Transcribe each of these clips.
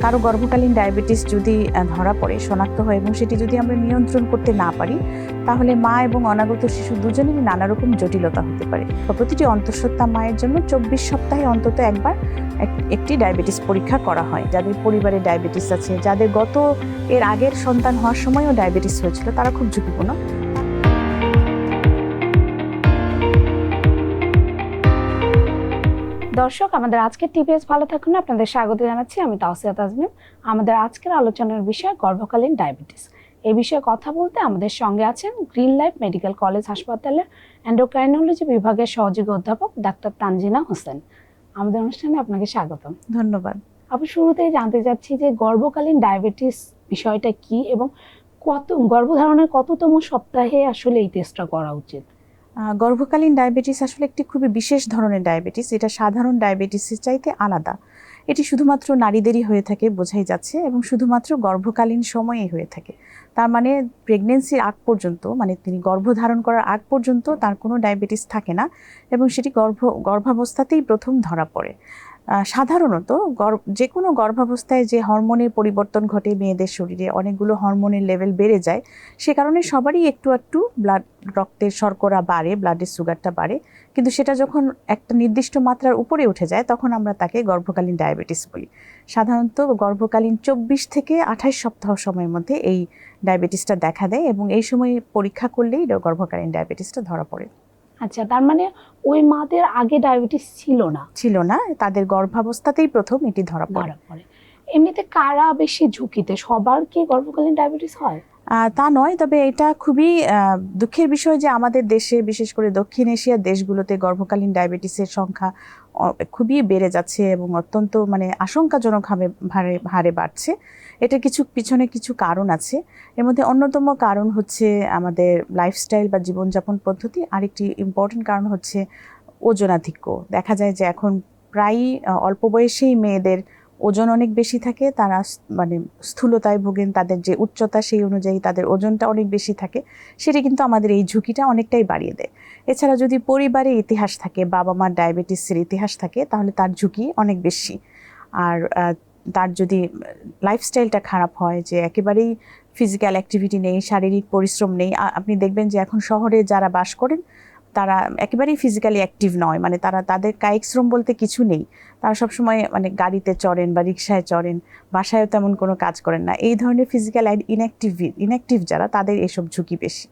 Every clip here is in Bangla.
কারও গর্ভকালীন ডায়াবেটিস যদি ধরা পড়ে, শনাক্ত হয় এবং সেটি যদি আমরা নিয়ন্ত্রণ করতে না পারি, তাহলে মা এবং অনাগত শিশু দুজনেরই নানা রকম জটিলতা হতে পারে। প্রতিটি অন্তঃসত্ত্বা মায়ের জন্য চব্বিশ সপ্তাহে অন্তত একবার এক- একটি ডায়াবেটিস পরীক্ষা করা হয়। যাদের পরিবারে ডায়াবেটিস আছে, যাদের গত, এর আগের সন্তান হওয়ার সময়ও ডায়াবেটিস হয়েছিল, তারা খুব ঝুঁকিপূর্ণ। দর্শক আমাদের আজকের টিপিএস ভালো থাকুন। আপনাদের স্বাগত জানাচ্ছি আমি তাওসিয়া তাজমিম আমাদের আজকের আলোচনার বিষয় গর্ভকালীন ডায়াবেটিস। এই বিষয়ে কথা বলতে আমাদের সঙ্গে আছেন গ্রিন লাইফ মেডিকেল কলেজ হাসপাতালের এন্ডোক্রাইনোলজি বিভাগের সহযোগী অধ্যাপক ডাক্তার তানজিনা হোসেন। আমাদের অনুষ্ঠানে আপনাকে স্বাগতম। ধন্যবাদ। আপনি শুরুতেই জানতে চাচ্ছি যে গর্ভকালীন ডায়াবেটিস বিষয়টা কি এবং কত গর্ভধারণের কততম সপ্তাহে আসলে এই টেস্টটা করা উচিত? গর্ভকালীন ডায়াবেটিস আসলে একটি খুবই বিশেষ ধরনের ডায়াবেটিস। এটা সাধারণ ডায়াবেটিসের চাইতে আলাদা। এটি শুধুমাত্র নারীদেরই হয়ে থাকে বোঝাই যাচ্ছে এবং শুধুমাত্র গর্ভকালীন সময়েই হয়ে থাকে। তার মানে প্রেগনেন্সির আগ পর্যন্ত মানে তিনি গর্ভধারণ করার আগ পর্যন্ত তার কোনো ডায়াবেটিস থাকে না এবং সেটি গর্ভ, গর্ভাবস্থাতেই প্রথম ধরা পড়ে। সাধারণত যে কোনো গর্ভাবস্থায় যে হরমোনের পরিবর্তন ঘটে মেয়েদের শরীরে, অনেকগুলো হরমোনের লেভেল বেড়ে যায়, সে কারণে সবারই একটু একটু ব্লাড রক্তের শর্করা বাড়ে ব্লাডের সুগারটা বাড়ে। কিন্তু সেটা যখন একটা নির্দিষ্ট মাত্রার উপরে উঠে যায়, তখন আমরা তাকে গর্ভকালীন ডায়াবেটিস বলি। সাধারণত গর্ভকালীন চব্বিশ থেকে আঠাশ সপ্তাহ সময়ের মধ্যে এই ডায়াবেটিসটা দেখা দেয় এবং এই সময় পরীক্ষা করলেই গর্ভকালীন ডায়াবেটিসটা ধরা পড়ে। আচ্ছা তার মানে ওই মাদের আগে ডায়াবেটিস ছিল না। ছিল না তাদের গর্ভাবস্থাতেই প্রথম এটি ধরা পড়ে। এমনিতে কারা বেশি ঝুঁকিতে? সবার কি গর্ভকালীন ডায়াবেটিস হয়? তা নয় তবে এটা খুবই দুঃখের বিষয় যে আমাদের দেশে বিশেষ করে দক্ষিণ এশিয়ার দেশগুলোতে গর্ভকালীন ডায়াবেটিসের সংখ্যা খুবই বেড়ে যাচ্ছে এবং অত্যন্ত মানে আশঙ্কাজনক হারে হারে বাড়ছে। এটা কিছু, পিছনে কিছু কারণ আছে। এর মধ্যে অন্যতম কারণ হচ্ছে আমাদের লাইফস্টাইল বা জীবনযাপন পদ্ধতি। আরেকটি ইম্পর্টেন্ট কারণ হচ্ছে ওজনাধিক্য। দেখা যায় যে এখন প্রায়ই অল্প বয়সেই মেয়েদের ওজন অনেক বেশি থাকে, তারা মানে স্থূলতায় ভোগেন, তাদের যে উচ্চতা সেই অনুযায়ী তাদের ওজনটা অনেক বেশি থাকে। সেটি কিন্তু আমাদের এই ঝুঁকিটা অনেকটাই বাড়িয়ে দেয়। এছাড়া যদি পরিবারে ইতিহাস থাকে, বাবা মার ডায়াবেটিসের ইতিহাস থাকে, তাহলে তার ঝুঁকি অনেক বেশি। আর তার যদি লাইফস্টাইলটা খারাপ হয়, যে একেবারেই ফিজিক্যাল অ্যাক্টিভিটি নেই, শারীরিক পরিশ্রম নেই আপনি দেখবেন যে এখন শহরে যারা বাস করেন তারা একেবারেই ফিজিক্যালি অ্যাক্টিভ নয়। মানে তারা তাদের কায়িক শ্রম বলতে কিছু নেই। তারা সবসময় মানে গাড়িতে চড়েন বা রিক্সায় চড়েন বাসায়ও তেমন কোনো কাজ করেন না। এই ধরনের ফিজিক্যাল ইনঅ্যাক্টিভ ইনঅ্যাক্টিভ যারা তাদের এসব ঝুঁকি বেশি।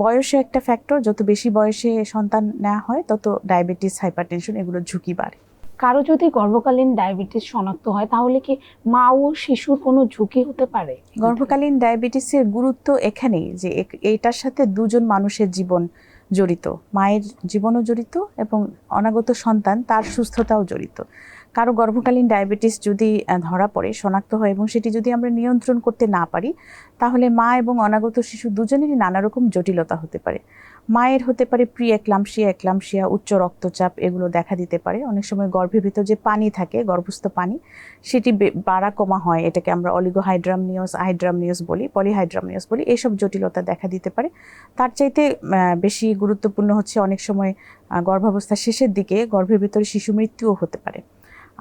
বয়সে একটা ফ্যাক্টর যত বেশি বয়সে সন্তান নেওয়া হয় তত ডায়াবেটিস হাইপারটেনশন এগুলোর ঝুঁকি বাড়ে। কারও যদি গর্ভকালীন ডায়াবেটিস শনাক্ত হয় তাহলে কি মা ও শিশুর কোনো ঝুঁকি হতে পারে? গর্ভকালীন ডায়াবেটিসের গুরুত্ব এখানেই যে এইটার সাথে দুজন মানুষের জীবন জড়িত, মায়ের জীবনও জড়িত এবং অনাগত সন্তান তার সুস্থতাও জড়িত। কারও গর্ভকালীন ডায়াবেটিস যদি ধরা পড়ে, শনাক্ত হয় এবং সেটি যদি আমরা নিয়ন্ত্রণ করতে না পারি, তাহলে মা এবং অনাগত শিশু দুজনেরই নানা রকম জটিলতা হতে পারে। মায়ের হতে পারে প্রি একলামশিয়া একলামশিয়া উচ্চ রক্তচাপ এগুলো দেখা দিতে পারে। অনেক সময় গর্ভের ভিতর যে পানি থাকে, গর্ভস্থ পানি, সেটি বাড়া কমা হয়। এটাকে আমরা অলিগোহাইড্রামনিয়াস হাইড্রামনিয়াস বলি পলিহাইড্রামনিয়াস বলি। এইসব জটিলতা দেখা দিতে পারে। তার চাইতে বেশি গুরুত্বপূর্ণ হচ্ছে অনেক সময় গর্ভাবস্থার শেষের দিকে গর্ভের ভিতরে শিশু মৃত্যুও হতে পারে।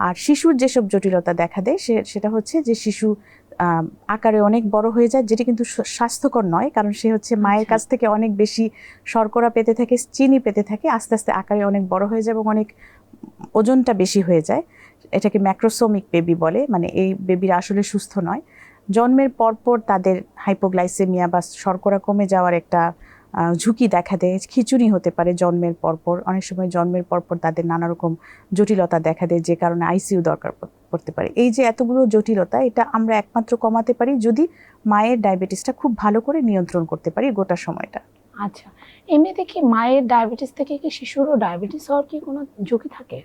আর শিশুর যেসব জটিলতা দেখা দেয়, সে সেটা হচ্ছে যে শিশু আকারে অনেক বড় হয়ে যায় যেটি কিন্তু স্বাস্থ্যকর নয় কারণ সে হচ্ছে মায়ের আচ্ছা। কাছ থেকে অনেক বেশি শর্করা পেতে থাকে চিনি পেতে থাকে আস্তে আস্তে আকারে অনেক বড় হয়ে যায় এবং অনেক ওজনটা বেশি হয়ে যায় এটাকে ম্যাক্রোসোমিক বেবি বলে মানে এই বেবিরা আসলে সুস্থ নয় জন্মের পরপর তাদের হাইপোগ্লাইসেমিয়া বা শর্করা কমে যাওয়ার একটা ঝুঁকি দেখা দেয়, খিচুড়ি হতে পারে জন্মের পরপর। অনেক সময় জন্মের পরপর তাদের নানা রকম জটিলতা দেখা দেয়, যে কারণে আইসিইউ দরকার পড়তে পারে। এই যে এতগুলো জটিলতা, এটা আমরা একমাত্র কমাতে পারি যদি মায়ের ডায়াবেটিসটা খুব ভালো করে নিয়ন্ত্রণ করতে পারি গোটা সময়টা। আচ্ছা এমনিতে কি মায়ের ডায়াবেটিস থেকে কি শিশুরও ডায়াবেটিস হওয়ার কি কোনো ঝুঁকি থাকে?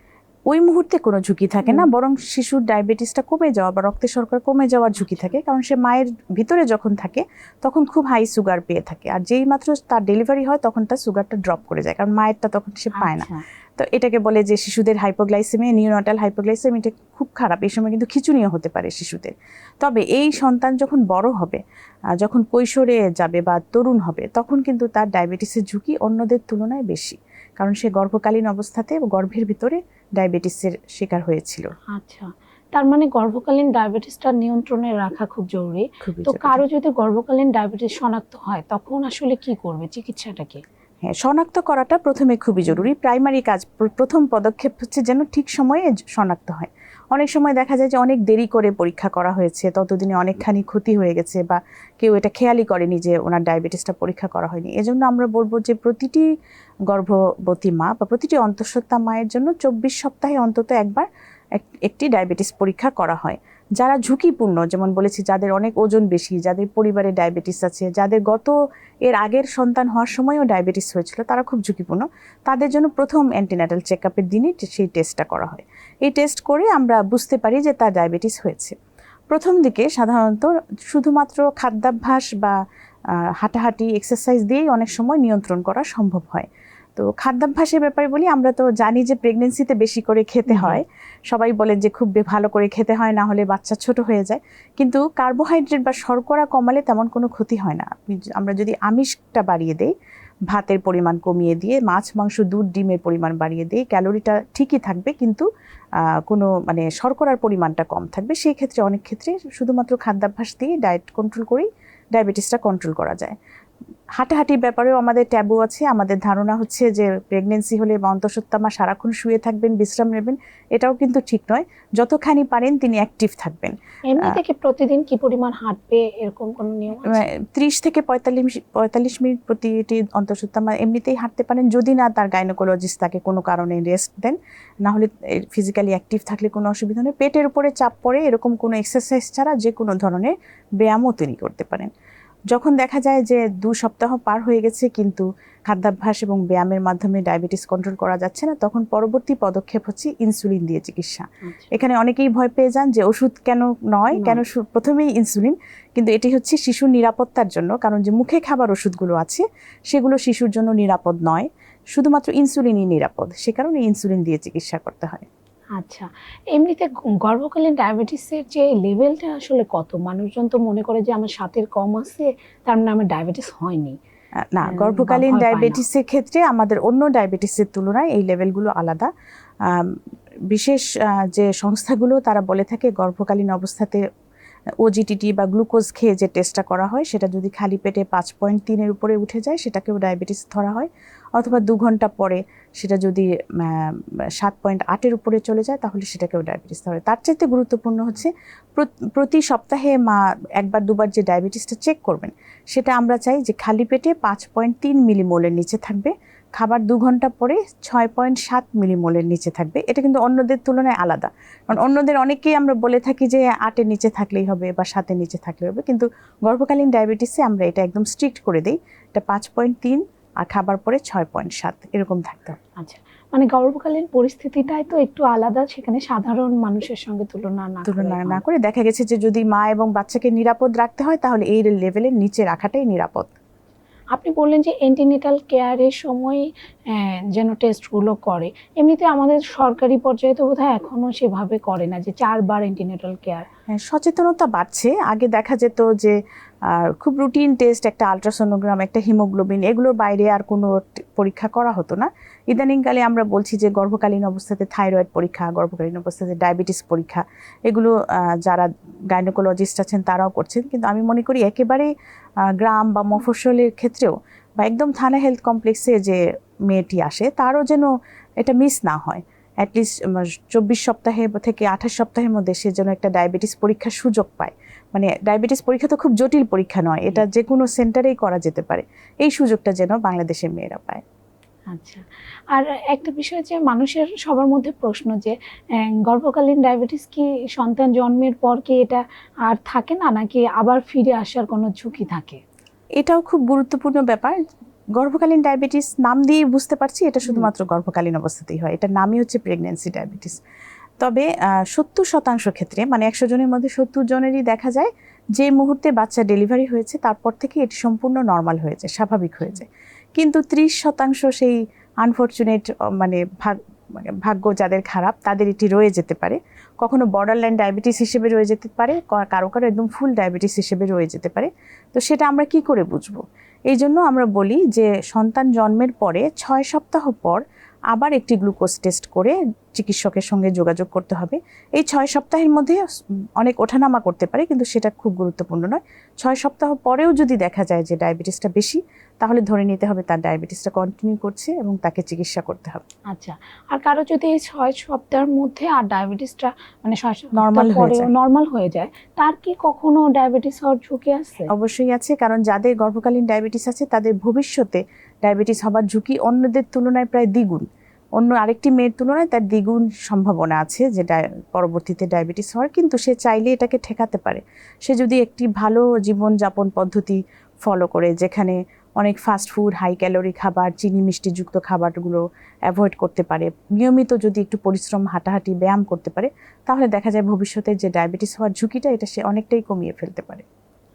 ওই মুহূর্তে কোনো ঝুঁকি থাকে না বরং শিশুর ডায়াবেটিসটা কমে যাওয়া বা রক্তের শর্করা কমে যাওয়ার ঝুঁকি থাকে। কারণ সে মায়ের ভিতরে যখন থাকে তখন খুব হাই সুগার পেয়ে থাকে। আর যেই মাত্র তার ডেলিভারি হয় তখন তার সুগারটা ড্রপ করে যায়। কারণ মায়েরটা তখন সে পায় না। আচ্ছা, তো এটাকে বলে যে শিশুদের হাইপোগ্লাইসেমিয়া নিউনাটাল হাইপোগ্লাইসেমিয়া এটা খুব খারাপ। এই সময় কিন্তু খিচুনিও হতে পারে শিশুদের। তবে এই সন্তান যখন বড় হবে যখন কৈশোরে যাবে বা তরুণ হবে তখন কিন্তু তার ডায়াবেটিসের ঝুঁকি অন্যদের তুলনায় বেশি। কারণ সে গর্ভকালীন অবস্থাতে গর্ভের ভিতরে ডায়াবেটিসের শিকার হয়েছিল। আচ্ছা তার মানে গর্ভকালীন ডায়াবেটিসটা নিয়ন্ত্রণে রাখা খুব জরুরি। তো কারও যদি গর্ভকালীন ডায়াবেটিস শনাক্ত হয় তখন আসলে কি করবে? চিকিৎসাটাকে হ্যাঁ শনাক্ত করাটা প্রথমে খুবই জরুরি। প্রাইমারি কাজ প্রথম পদক্ষেপ হচ্ছে যেন ঠিক সময়ে শনাক্ত হয়। অনেক সময় দেখা যায় যে অনেক দেরি করে পরীক্ষা করা হয়েছে, ততদিনে অনেকখানি ক্ষতি হয়ে গেছে বা কেউ এটা খেয়ালই করেনি যে ওনার ডায়াবেটিসটা পরীক্ষা করা হয়নি। এজন্য আমরা বলব যে প্রতিটি গর্ভবতী মা বা প্রতিটি অন্তঃসত্ত্বা মায়ের জন্য চব্বিশ সপ্তাহে অন্তত একবার এক- একটি ডায়াবেটিস পরীক্ষা করা হয়। যারা ঝুঁকিপূর্ণ, যেমন বলেছি যাদের অনেক ওজন বেশি, যাদের পরিবারে ডায়াবেটিস আছে, যাদের গত এর আগের সন্তান হওয়ার সময়ও ডায়াবেটিস হয়েছিল, তারা খুব ঝুঁকিপূর্ণ। তাদের জন্য প্রথম অ্যান্টিনাটাল চেক আপের দিনই সেই টেস্টটা করা হয়। এই টেস্ট করে আমরা বুঝতে পারি যে তার ডায়াবেটিস হয়েছে। প্রথম দিকে সাধারণত শুধুমাত্র খাদ্যাভ্যাস বা হাঁটাহাঁটি এক্সারসাইজ দিয়েই অনেক সময় নিয়ন্ত্রণ করা সম্ভব হয়। তো খাদ্যাভ্যাসের ব্যাপারে বলি আমরা তো জানি যে প্রেগনেন্সিতে বেশি করে খেতে হয়। সবাই বলেন যে খুব ভালো করে খেতে হয় না হলে বাচ্চা ছোট হয়ে যায়। কিন্তু কার্বোহাইড্রেট বা শর্করা কমালে তেমন কোনো ক্ষতি হয় না। আমরা যদি আমিষটা বাড়িয়ে দেই ভাতের পরিমাণ কমিয়ে দিয়ে, মাছ, মাংস, দুধ, ডিমের পরিমাণ বাড়িয়ে দিয়ে, ক্যালোরিটা ঠিকই থাকবে কিন্তু কোনো মানে শর্করার পরিমাণটা কম থাকবে। সেই ক্ষেত্রে অনেক ক্ষেত্রে শুধুমাত্র খাদ্যাভ্যাস দিয়ে ডায়েট কন্ট্রোল করেই ডায়াবেটিসটা কন্ট্রোল করা যায়। হাঁটাহাঁটির ব্যাপারেও আমাদের ট্যাবু আছে। আমাদের ধারণা হচ্ছে যে প্রেগনেন্সি হলে বা অন্তঃসত্ত্বা মা সারাক্ষণ শুয়ে থাকবেন বিশ্রাম নেবেন এটাও কিন্তু ঠিক নয়। যতখানি পারেন তিনি অ্যাক্টিভ থাকবেন। এমনি থেকে প্রতিদিন কি পরিমাণ হাঁটবে এরকম কোনো নিয়ম ত্রিশ থেকে পঁয়তাল্লিশ পঁয়তাল্লিশ মিনিট প্রতিটি অন্তঃসত্ত্বা মা এমনিতেই হাঁটতে পারেন। যদি না তার গাইনোকোলজিস্ট তাকে কোনো কারণে রেস্ট দেন না হলে ফিজিক্যালি অ্যাক্টিভ থাকলে কোনো অসুবিধা নেই। পেটের উপরে চাপ পড়ে এরকম কোনো এক্সারসাইজ ছাড়া যে কোনো ধরনের ব্যায়ামও তিনি করতে পারেন। যখন দেখা যায় যে দু সপ্তাহ পার হয়ে গেছে কিন্তু খাদ্যাভ্যাস এবং ব্যায়ামের মাধ্যমে ডায়াবেটিস কন্ট্রোল করা যাচ্ছে না তখন পরবর্তী পদক্ষেপ হচ্ছে ইনসুলিন দিয়ে চিকিৎসা আচ্ছা। এখানে অনেকেই ভয় পেয়ে যান যে ওষুধ কেন নয় নয়। কেন প্রথমেই ইনসুলিন কিন্তু এটি হচ্ছে শিশুর নিরাপত্তার জন্য কারণ যে মুখে খাবার ওষুধগুলো আছে সেগুলো শিশুর জন্য নিরাপদ নয় শুধুমাত্র ইনসুলিনই নিরাপদ সে কারণে ইনসুলিন দিয়ে চিকিৎসা করতে হয় আচ্ছা এমনিতে গর্ভকালীন ডায়াবেটিসের যে লেভেলটা আসলে কত? মানুষজন তো মনে করে যে আমার সাতের কম আছে তার মানে আমার ডায়াবেটিস হয়নি। না গর্ভকালীন। ডায়াবেটিসের ক্ষেত্রে আমাদের অন্য ডায়াবেটিসের তুলনায় এই লেভেলগুলো আলাদা। বিশেষ যে সংস্থাগুলো তারা বলে থাকে গর্ভকালীন অবস্থাতে ওজিটিটি বা গ্লুকোজ খেয়ে যে টেস্টটা করা হয়, সেটা যদি খালি পেটে পাঁচ পয়েন্ট তিনের উপরে উঠে যায়, সেটাকেও ডায়াবেটিস ধরা হয়। অথবা দু ঘণ্টা পরে সেটা যদি সাত পয়েন্ট আটের উপরে চলে যায়, তাহলে সেটাকেও ডায়াবেটিস ধরা হয়। তার চাইতে গুরুত্বপূর্ণ হচ্ছে প্র- প্রতি সপ্তাহে মা একবার দুবার যে ডায়াবেটিসটা চেক করবেন, সেটা আমরা চাই যে খালি পেটে পাঁচ পয়েন্ট তিন মিলিমোলের নিচে থাকবে। খাবার দু ঘণ্টা পরে ছয় পয়েন্ট সাত মিলিমোলের নিচে থাকবে। এটা কিন্তু অন্যদের তুলনায় আলাদা। কারণ অন্যদের অনেকেই আমরা বলে থাকি যে আটের নিচে থাকলেই হবে বা সাতের নিচে থাকলেই হবে। কিন্তু গর্ভকালীন ডায়াবেটিসে আমরা এটা একদম স্ট্রিক্ট করে দিই। এটা পাঁচ পয়েন্ট তিন আর খাবার পরে ছয় পয়েন্ট সাত। এরকম থাকতে হবে। আচ্ছা। মানে গর্ভকালীন পরিস্থিতিটাই তো একটু আলাদা সেখানে সাধারণ মানুষের সঙ্গে তুলনা না তুলনা না করে। দেখা গেছে যে যদি মা এবং বাচ্চাকে নিরাপদ রাখতে হয় তাহলে এই লেভেলের নিচে রাখাটাই নিরাপদ। আপনি বললেন যে এন্টিনেটাল কেয়ারের সময় যেন টেস্টগুলো করে। এমনিতে আমাদের সরকারি পর্যায়ে তো বোধহয় এখনও সেভাবে করে না যে চারবার এন্টিনেটাল কেয়ার সচেতনতা বাড়ছে। আগে দেখা যেত যে খুব রুটিন টেস্ট একটা আলট্রাসোনোগ্রাম একটা হিমোগ্লোবিন এগুলোর বাইরে আর কোনো পরীক্ষা করা হতো না। ইদানিংকালে আমরা বলছি যে, গর্ভকালীন অবস্থাতে থাইরয়েড পরীক্ষা, গর্ভকালীন অবস্থাতে ডায়াবেটিস পরীক্ষা, এগুলো যারা গাইনোকোলজিস্ট আছেন তারাও করছেন। কিন্তু আমি মনে করি একেবারে গ্রাম বা মফস্বলের ক্ষেত্রেও বা একদম থানা হেলথ কমপ্লেক্সে যে মেয়েটি আসে, তারও যেন এটা মিস না হয়। অ্যাটলিস্ট চব্বিশ সপ্তাহে থেকে আঠাশ সপ্তাহের মধ্যে সে যেন একটা ডায়াবেটিস পরীক্ষার সুযোগ পায়। মানে ডায়াবেটিস পরীক্ষা তো খুব জটিল পরীক্ষা নয় এটা যে কোনো সেন্টারেই করা যেতে পারে। এই সুযোগটা যেন বাংলাদেশের মেয়েরা পায়। আচ্ছা। আর একটা বিষয় যে মানুষের সবার মধ্যে প্রশ্ন যে গর্ভকালীন ডায়াবেটিস কি সন্তান জন্মের পর কি এটা আর থাকে না? নাকি আবার ফিরে আসার কোনো ঝুঁকি থাকে? এটাও খুব গুরুত্বপূর্ণ ব্যাপার। গর্ভকালীন ডায়াবেটিস নাম দিয়ে বুঝতে পারছি এটা শুধুমাত্র গর্ভকালীন অবস্থাতেই হয়। এটা নামই হচ্ছে প্রেগন্যান্সি ডায়াবেটিস। তবে সত্তর শতাংশ ক্ষেত্রে মানে একশো জনের মধ্যে সত্তর জনেরই দেখা যায় যে মুহূর্তে বাচ্চা ডেলিভারি হয়েছে তারপর থেকে এটি সম্পূর্ণ নর্মাল হয়ে যায় স্বাভাবিক হয়ে যায় কিন্তু ত্রিশ শতাংশ সেই আনফর্চুনেট মানে ভাগ মানে ভাগ্য যাদের খারাপ তাদের এটি রয়ে যেতে পারে। কখনো বর্ডারলাইন ডায়াবেটিস হিসেবে রয়ে যেতে পারে কারও কারও একদম ফুল ডায়াবেটিস হিসেবে রয়ে যেতে পারে। তো সেটা আমরা কি করে বুঝব? এই জন্য আমরা বলি যে সন্তান জন্মের পরে ছয় সপ্তাহ পর আবার একটি গ্লুকোজ টেস্ট করে চিকিৎসকের সঙ্গে যোগাযোগ করতে হবে। এই ছয় সপ্তাহের মধ্যে অনেক ওঠানামা করতে পারে কিন্তু সেটা খুব গুরুত্বপূর্ণ নয়। ছয় সপ্তাহ পরেও যদি দেখা যায় যে ডায়াবেটিসটা বেশি তাহলে ধরে নিতে হবে তার ডায়াবেটিসটা কন্টিনিউ করছে এবং তাকে চিকিৎসা করতে হবে। আচ্ছা আর কারও যদি এই ছয় সপ্তাহের মধ্যে আর ডায়াবেটিসটা মানে Normal হয়ে যায়। নর্মাল হয়ে যায় তার কি কখনো ডায়াবেটিস হওয়ার ঝুঁকি আছে? অবশ্যই আছে কারণ যাদের গর্ভকালীন ডায়াবেটিস আছে তাদের ভবিষ্যতে ডায়াবেটিস হবার ঝুঁকি অন্যদের তুলনায় প্রায় দ্বিগুণ। অন্য আরেকটি মেয়ের তুলনায় তার দ্বিগুণ সম্ভাবনা আছে যে পরবর্তীতে ডায়াবেটিস হওয়ার, কিন্তু সে চাইলে এটাকে ঠেকাতে পারে। সে যদি একটি ভালো জীবনযাপন পদ্ধতি ফলো করে, যেখানে অনেক ফাস্ট ফুড হাই ক্যালোরি খাবার, চিনি মিষ্টিযুক্ত খাবারগুলো অ্যাভয়েড করতে পারে, নিয়মিত যদি একটু পরিশ্রম, হাঁটাহাঁটি, ব্যায়াম করতে পারে, তাহলে দেখা যায় ভবিষ্যতে যে ডায়াবেটিস হওয়ার ঝুঁকিটা, এটা সে অনেকটাই কমিয়ে ফেলতে পারে।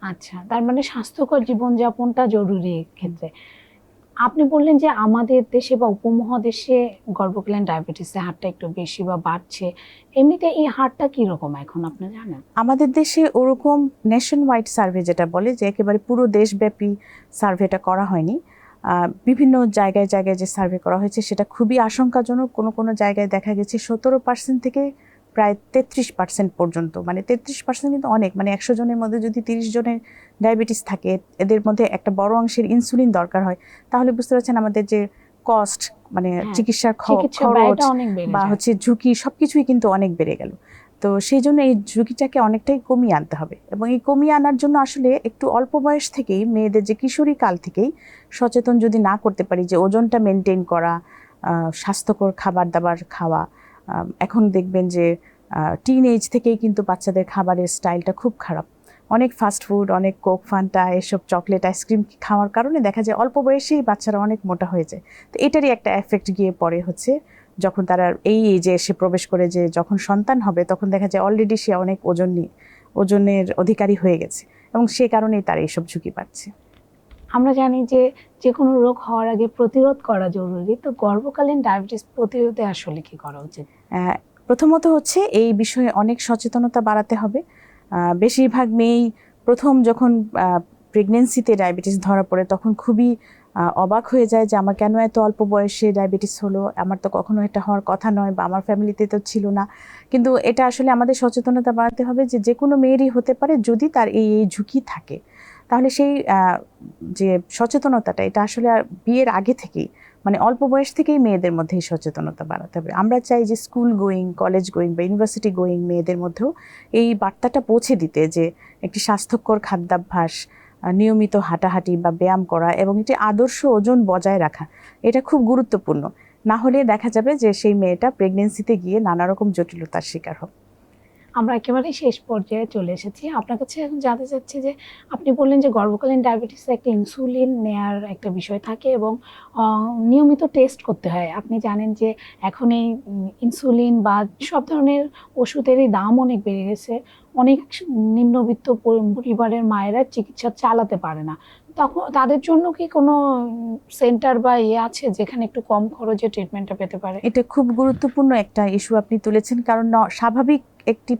আচ্ছা তার মানে স্বাস্থ্যকর জীবনযাপনটা জরুরি ক্ষেত্রে আপনি বললেন যে আমাদের দেশে বা উপমহাদেশে গর্ভকালীন ডায়াবেটিসের হারটা একটু বেশি বা বাড়ছে, এমনিতে এই হারটা কি রকম এখন আপনি জানেন? আমাদের দেশে ওরকম নেশন ওয়াইড সার্ভে যেটা বলে যে একেবারে পুরো দেশব্যাপী সার্ভেটা করা হয়নি। বিভিন্ন জায়গায় জায়গায় যে সার্ভে করা হয়েছে সেটা খুবই আশঙ্কাজনক। কোনো কোনো জায়গায় দেখা গেছে সতেরো পার্সেন্ট থেকে প্রায় তেত্রিশ পার্সেন্ট পর্যন্ত। মানে তেত্রিশ পার্সেন্ট কিন্তু অনেক মানে একশো জনের মধ্যে যদি তিরিশ জনের ডায়াবেটিস থাকে এদের মধ্যে একটা বড় অংশের ইনসুলিন দরকার হয় তাহলে বুঝতে পারছেন আমাদের যে কস্ট মানে হ্যাঁ, চিকিৎসার খরচ বা হচ্ছে ঝুঁকি সবকিছুই কিন্তু অনেক বেড়ে গেল। তো সেই জন্য এই ঝুঁকিটাকে অনেকটাই কমিয়ে আনতে হবে এবং এই কমিয়ে আনার জন্য আসলে একটু অল্প বয়স থেকেই মেয়েদের যে কিশোরী কাল থেকেই সচেতন যদি না করতে পারি যে ওজনটা মেনটেন করা স্বাস্থ্যকর খাবার দাবার খাওয়া এখন দেখবেন যে টিন এজ থেকেই কিন্তু বাচ্চাদের খাবারের স্টাইলটা খুব খারাপ। অনেক ফাস্ট ফুড অনেক কোক ফান্টা, এসব চকলেট আইসক্রিম খাওয়ার কারণে দেখা যায় অল্প বয়সেই বাচ্চারা অনেক মোটা হয়ে যায়। তো এটারই একটা এফেক্ট গিয়ে পড়ে হচ্ছে, যখন তারা এই এজে এসে প্রবেশ করে যে, যখন সন্তান হবে, তখন দেখা যায় অলরেডি সে অনেক ওজন নিয়ে ওজনের অধিকারী হয়ে গেছে এবং সে কারণেই তার এইসব ঝুঁকি পাচ্ছে। আমরা জানি যে যে কোনো রোগ হওয়ার আগে প্রতিরোধ করা জরুরি। তো গর্ভকালীন ডায়াবেটিস প্রতিরোধে আসলে কি করা উচিত? প্রথমত হচ্ছে এই বিষয়ে অনেক সচেতনতা বাড়াতে হবে। বেশিরভাগ মেয়েই প্রথম যখন প্রেগনেন্সিতে ডায়াবেটিস ধরা পড়ে তখন খুবই অবাক হয়ে যায় যে আমার কেন এত অল্প বয়সে ডায়াবেটিস হলো? আমার তো কখনো এটা হওয়ার কথা নয় বা আমার ফ্যামিলিতে তো ছিল না। কিন্তু এটা আসলে আমাদের সচেতনতা বাড়াতে হবে যে যে কোনো মেয়েরই হতে পারে যদি তার এই এই ঝুঁকি থাকে। তাহলে সেই যে সচেতনতাটা, এটা আসলে বিয়ের আগে থেকেই মানে অল্প বয়স থেকেই মেয়েদের মধ্যে এই সচেতনতা বাড়াতে হবে। আমরা চাই যে স্কুল গোয়িং, কলেজ গোয়িং বা ইউনিভার্সিটি গোয়িং মেয়েদের মধ্যেও এই বার্তাটা পৌঁছে দিতে যে একটি স্বাস্থ্যকর খাদ্যাভ্যাস নিয়মিত হাঁটাহাঁটি বা ব্যায়াম করা এবং একটি আদর্শ ওজন বজায় রাখা, এটা খুব গুরুত্বপূর্ণ। না হলে দেখা যাবে যে সেই মেয়েটা প্রেগনেন্সিতে গিয়ে নানা রকম জটিলতার শিকার হবে আমরা একেবারেই শেষ পর্যায়ে চলে এসেছি। আপনার কাছে এখন জানতে চাচ্ছি যে, আপনি বললেন যে গর্ভকালীন ডায়াবেটিসে একটা ইনসুলিন নেয়ার একটা বিষয় থাকে এবং নিয়মিত টেস্ট করতে হয়। আপনি জানেন যে, এখন এই ইনসুলিন বা সব ধরনের ওষুধেরই দাম অনেক বেড়ে গেছে। অনেক নিম্নবিত্ত পরিবারের মায়েরা চিকিৎসা চালাতে পারে না। তখন তাদের জন্য কি কোনো সেন্টার বা ইয়ে আছে যেখানে একটু কম খরচে ট্রিটমেন্টটা পেতে পারে? এটা খুব গুরুত্বপূর্ণ একটা ইস্যু আপনি তুলেছেন। কারণ স্বাভাবিক একটি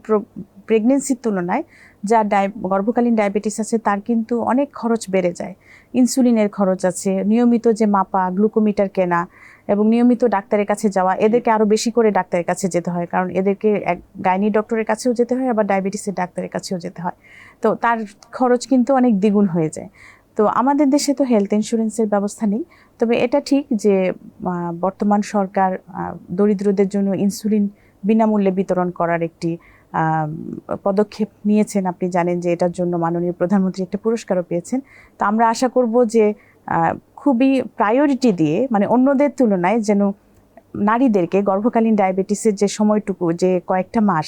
প্রেগনেন্সির তুলনায় যার ডায় গর্ভকালীন ডায়াবেটিস আছে, তার কিন্তু অনেক খরচ বেড়ে যায়। ইনসুলিনের খরচ আছে, নিয়মিত যে মাপা গ্লুকোমিটার কেনা এবং নিয়মিত ডাক্তারের কাছে যাওয়া, এদেরকে আরও বেশি করে ডাক্তারের কাছে যেতে হয়। কারণ এদেরকে এক গাইনি ডক্টরের কাছেও যেতে হয়, আবার ডায়াবেটিসের ডাক্তারের কাছেও যেতে হয়। তো তার খরচ কিন্তু অনেক দ্বিগুণ হয়ে যায়। তো আমাদের দেশে তো হেলথ ইন্স্যুরেন্সের ব্যবস্থা নেই। তবে এটা ঠিক যে বর্তমান সরকার দরিদ্রদের জন্য ইনসুলিন বিনামূল্যে বিতরণ করার একটি পদক্ষেপ নিয়েছেন। আপনি জানেন যে এটার জন্য মাননীয় প্রধানমন্ত্রী একটা পুরস্কারও পেয়েছেন। তো আমরা আশা করব যে খুবই প্রায়োরিটি দিয়ে মানে অন্যদের তুলনায় যেন নারীদেরকে গর্ভকালীন ডায়াবেটিসের যে সময়টুকু, যে কয়েকটা মাস,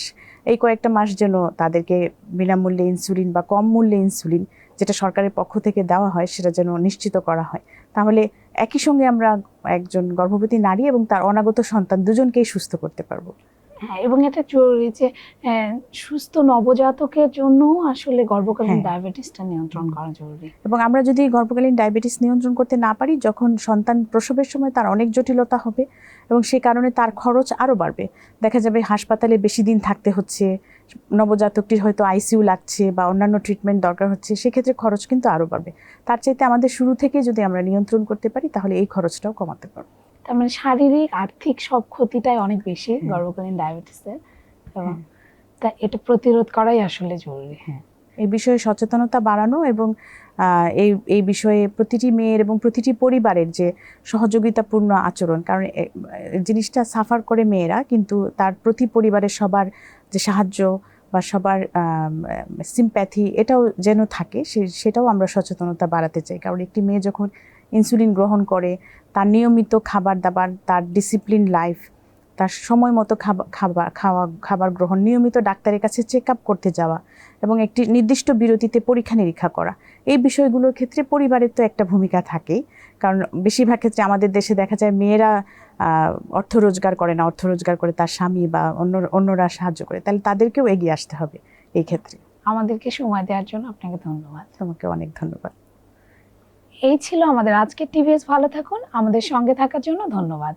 এই কয়েকটা মাস যেন তাদেরকে বিনামূল্যে ইনসুলিন বা কম মূল্যে ইনসুলিন যেটা সরকারের পক্ষ থেকে দেওয়া হয়, সেটা যেন নিশ্চিত করা হয়। তাহলে একই সঙ্গে আমরা একজন গর্ভবতী নারী এবং তার অনাগত সন্তান দুজনকেই সুস্থ করতে পারব। হ্যাঁ এবং এটা জরুরি যে সুস্থ নবজাতকের জন্য আসলে গর্ভকালীন হ্যাঁ। ডায়াবেটিসটা নিয়ন্ত্রণ করা জরুরি। এবং আমরা যদি গর্ভকালীন ডায়াবেটিস নিয়ন্ত্রণ করতে না পারি যখন সন্তান প্রসবের সময় তার অনেক জটিলতা হবে এবং সে কারণে তার খরচ আরও বাড়বে। দেখা যাবে হাসপাতালে বেশি দিন থাকতে হচ্ছে নবজাতকটির হয়তো আইসিইউ লাগছে বা অন্যান্য ট্রিটমেন্ট দরকার হচ্ছে সেক্ষেত্রে খরচ কিন্তু আরও বাড়বে। তার চাইতে আমাদের শুরু থেকে যদি আমরা নিয়ন্ত্রণ করতে পারি তাহলে এই খরচটাও কমাতে পারব। তার মানে শারীরিক আর্থিক সব ক্ষতিটাই অনেক বেশি। গর্ভকালীন ডায়াবেটিসের। তা এটা প্রতিরোধ করাই আসলে জরুরি হ্যাঁ এই বিষয়ে সচেতনতা বাড়ানো এবং এই এই বিষয়ে প্রতিটি মেয়ের এবং প্রতিটি পরিবারের যে সহযোগিতাপূর্ণ আচরণ কারণ জিনিসটা সাফার করে মেয়েরা কিন্তু তার প্রতি পরিবারের সবার যে সাহায্য বা সবার সিম্প্যাথি এটাও যেন থাকে সেটাও আমরা সচেতনতা বাড়াতে চাই কারণ একটি মেয়ে যখন ইনসুলিন গ্রহণ করে তার নিয়মিত খাবার দাবার তার ডিসিপ্লিন লাইফ তার সময় মতো খাবার খাবার খাওয়া খাবার গ্রহণ নিয়মিত ডাক্তারের কাছে চেক আপ করতে যাওয়া এবং একটি নির্দিষ্ট বিরতিতে পরীক্ষা নিরীক্ষা করা। এই বিষয়গুলোর ক্ষেত্রে পরিবারের তো একটা ভূমিকা থাকেই কারণ বেশিরভাগ ক্ষেত্রে আমাদের দেশে দেখা যায় মেয়েরা অর্থ রোজগার করে না অর্থ রোজগার করে তার স্বামী বা অন্য অন্যরা সাহায্য করে তাহলে তাদেরকেও এগিয়ে আসতে হবে এই ক্ষেত্রে। আমাদেরকে সময় দেওয়ার জন্য আপনাকে ধন্যবাদ। তোমাকে অনেক ধন্যবাদ। এই ছিল আমাদের আজকের টিভিএস ভালো থাকুন। আমাদের সঙ্গে থাকার জন্য ধন্যবাদ।